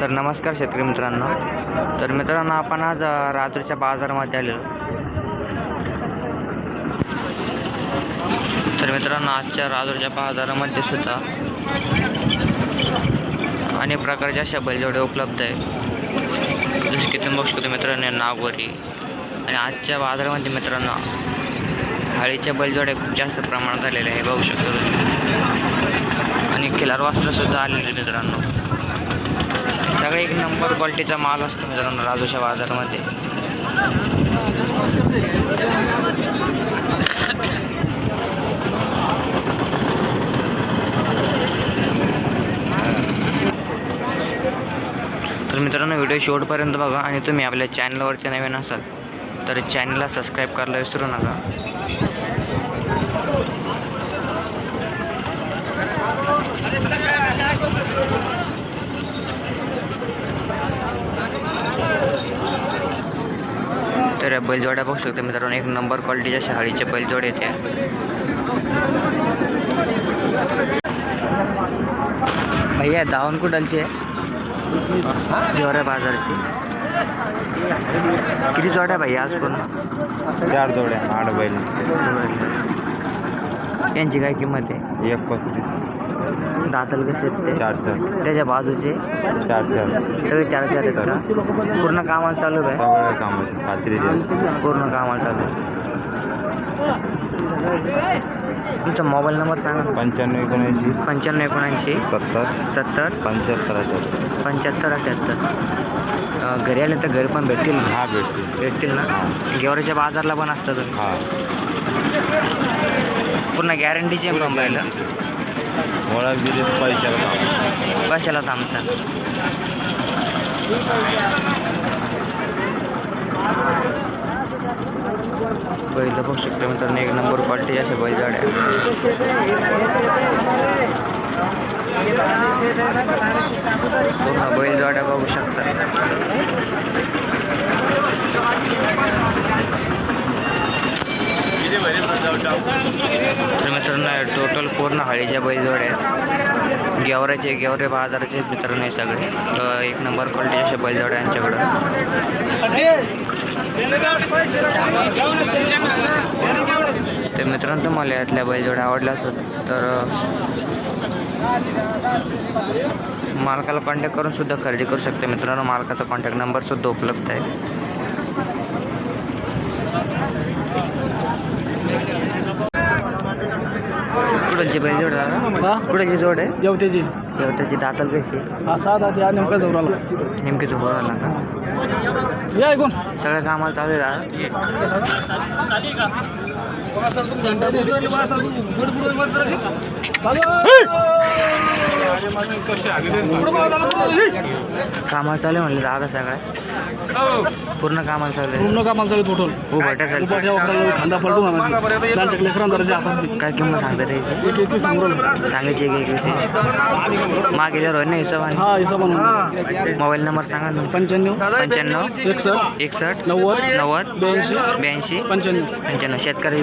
तर नमस्कार शेतकरी मित्रांनो. तर मित्रांनो आपण आज अ, राजूरच्या बाजारामध्ये आलेलो. तर मित्रांनो आजच्या राजूरच्या बाजारामध्ये सुद्धा अनेक प्रकारच्या अशा बैलजोड्या उपलब्ध आहे जसे की तुम्ही बघू शकतो मित्रांनो नागोरी आणि आजच्या बाजारामध्ये मित्रांनो हाळीच्या बैलजोड्या खूप जास्त प्रमाणात आलेल्या आहे. बघू शकतो आणि खिलार वास्त्रसुद्धा आलेले आहे मित्रांनो. सगळे एक नंबर क्वालिटीचा माल असतो मित्रांनो राजूच्या बाजारामध्ये. तर मित्रांनो व्हिडिओ शेवटपर्यंत बघा आणि तुम्ही आपल्या चॅनलवरचे नवीन असाल तर चॅनलला सबस्क्राईब करायला विसरू नका. तर या बैलजोड्या बघू शकता मित्रांनो एक नंबर क्वालिटीच्या शाळीचे बैलजोड येते. भैया दावण कुठलचे? जोऱ्या बाजारची. किती जोड्या भैया आज पण चार जोड्या आठ बैल. यांची काय किंमत आहे? एक पस्तीस. दातल कसे आहेत ते? चार चार त्याच्या बाजूचे? चार चार सगळे चार चार आहेत का? पूर्ण कामाला चालू आहे? सगळ्या कामाचे खात्रीचे पूर्ण कामाला चालू आहे. तुमचा मोबाईल नंबर सांगा. पंच्याण्णव एकोणऐंशी. पंच्याण्णव एकोणऐंशी. सत्तर. सत्तर. पंच्याहत्तर अठ्याहत्तर. पंच्याहत्तर अठ्याहत्तर. घरी आले तर घरी पण भेटतील? हा भेटते भेटतील ना? गेवराच्या बाजारला पण असतं तुम्ही हा. पूर्ण गॅरंटीचे पण तर पैशाला काम कशाला थांबचा पहिलं बघू शकतो मित्रांनो एक नंबर क्वालिटी असे बैलगाड्या पूर्ण बैलगाड्या बघू शकता. तर मित्रांनो टोटल पूर्ण हळीच्या बैलजोड्या आहेत. गेवऱ्याचे गेवरे बाजाराचे मित्रांनो हे सगळे. एक नंबर क्वालिटी असे बैलजोड्या यांच्याकडं तर मित्रांनो तुम्हाला यातल्या बैलजोड्या आवडल्या असत तर मालकाला कॉन्टॅक्ट करून सुद्धा खरेदी करू शकते. मित्रांनो मालकाचा कॉन्टॅक्ट नंबर सुद्धा उपलब्ध आहे. कुठलची बैलजोड दादा हा? कुठलची जोड आहे? येवत्याची त्याची दातल कशी? हा आठ या नेमका जवळाला नेमकी तू बोलायला का? या ऐकून. सगळ्या कामाला चालू आहे कामाला चालू म्हणलं दादा सगळ्या पूर्ण कामाला चालू आहे. पूर्ण कामाला चालू टोटल उभाट्या चालू उभाट्या वापरायला खांदा पलटून हातात. काय किंमत सांगता त्याची एक एकवीस सांगू सांगायची एक एकवीस माग गेल्यावर होईल ना हिशोबाने? हा मोबाईल नंबर सांगा ना. पंच्याण्णव पंच्याण्णव एकसष्ट एकसष्ट नव्वद नव्वद ब्याऐंशी ब्याऐंशी पंच्याण्णव. पंच्याण्णव. शेतकरी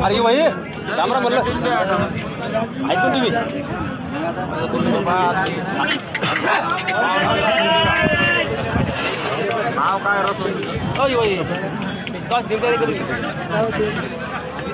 अरे भाई रामराम म्हणलं ऐकून तुम्ही नाव काय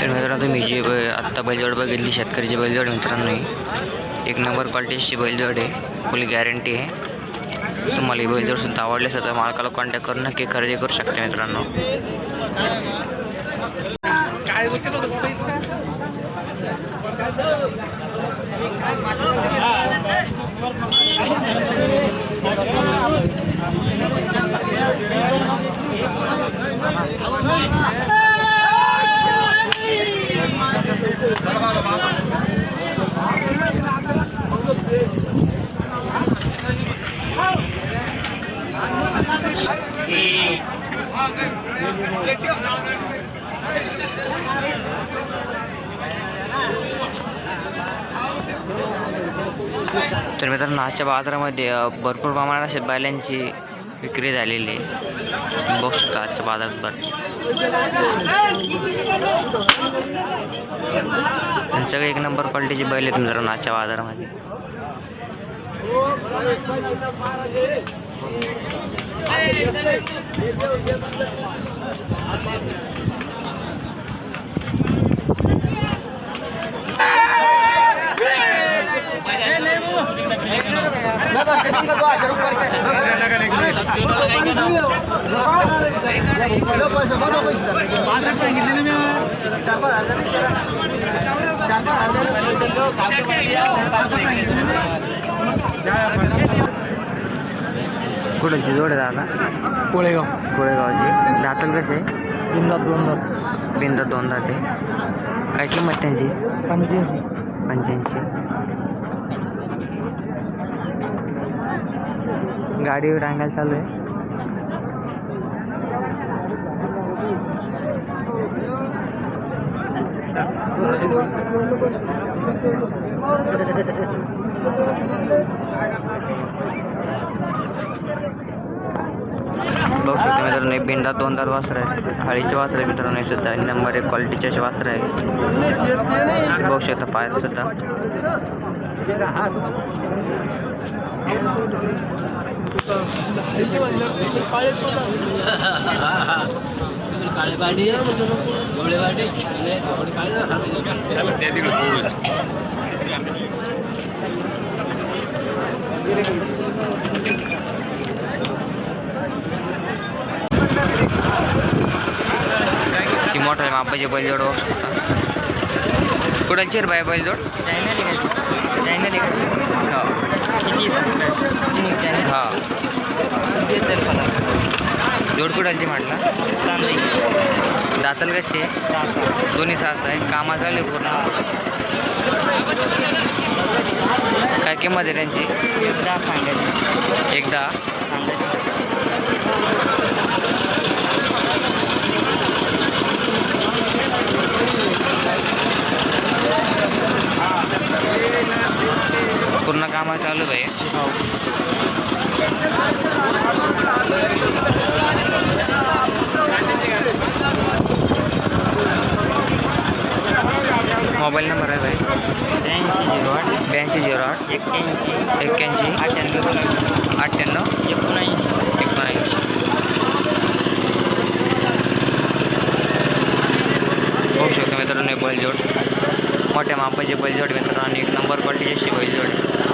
तर मित्रांनो तुम्ही जी बै आत्ता बैलजोड बघितली शेतकरीची बैलजोड मित्रांनो एक नंबर क्वालिटीची बैलजोड आहे. फुल गॅरंटी आहे. तुम्हाला ही बैलजोडसुद्धा आवडली असेल तर मालकाला कॉन्टॅक्ट करून नक्की खरेदी करू शकता मित्रांनो. तर मित्रांनो आजच्या बाजारामध्ये भरपूर प्रमाणात असे बैलांची विक्री झालेली आहे. बघू शकता आजच्या बाजारात सगळे एक नंबर क्वालिटीचे बैल आहेत मित्रांनो आजच्या बाजारामध्ये. चार पाँच हजार कुठलची? जोड आहे दादा कोळेगाव. कोळेगावची. दातल कसे? बिंदात दोन दात. बिंदा दोन दाते काय किंमत त्यांची? पंच्याऐंशी. पंच्याऐंशी. गाडी रांगायला चालू आहे. मित्रांनो एक बिंदा दोन दार वासर आहे हळीचे वासर आहे मित्रांनो हे सुद्धा नंबर एक क्वालिटीचे असे वासर आहे बघू शकता पायात सुद्धा आहे मापाची बैलजोड बघू शकता. बाय बैलजोड हा. जोड कुठलची म्हटलं? दातल कशी आहे? दोन्ही सास आहे. कामा चालू पूर्ण? काय किंमत आहे त्यांची? एकदा पूर्ण कामा चालू आहे मोबाईल नंबर आहे भाई त्र्याऐंशी झिरो आठ ब्याऐंशी झिरो आठ एक्क्याऐंशी एक्क्याऐंशी अठ्ठ्याण्णव अठ्ठ्याण्णव एकोणऐंशी एकोणऐंशी होऊ शकतो मित्रांनो बैलजोड. मोठ्या मापाचे बैलजोड मित्रांनो आणि एक नंबर क्वालिटीची अशी बैलजोड. आहे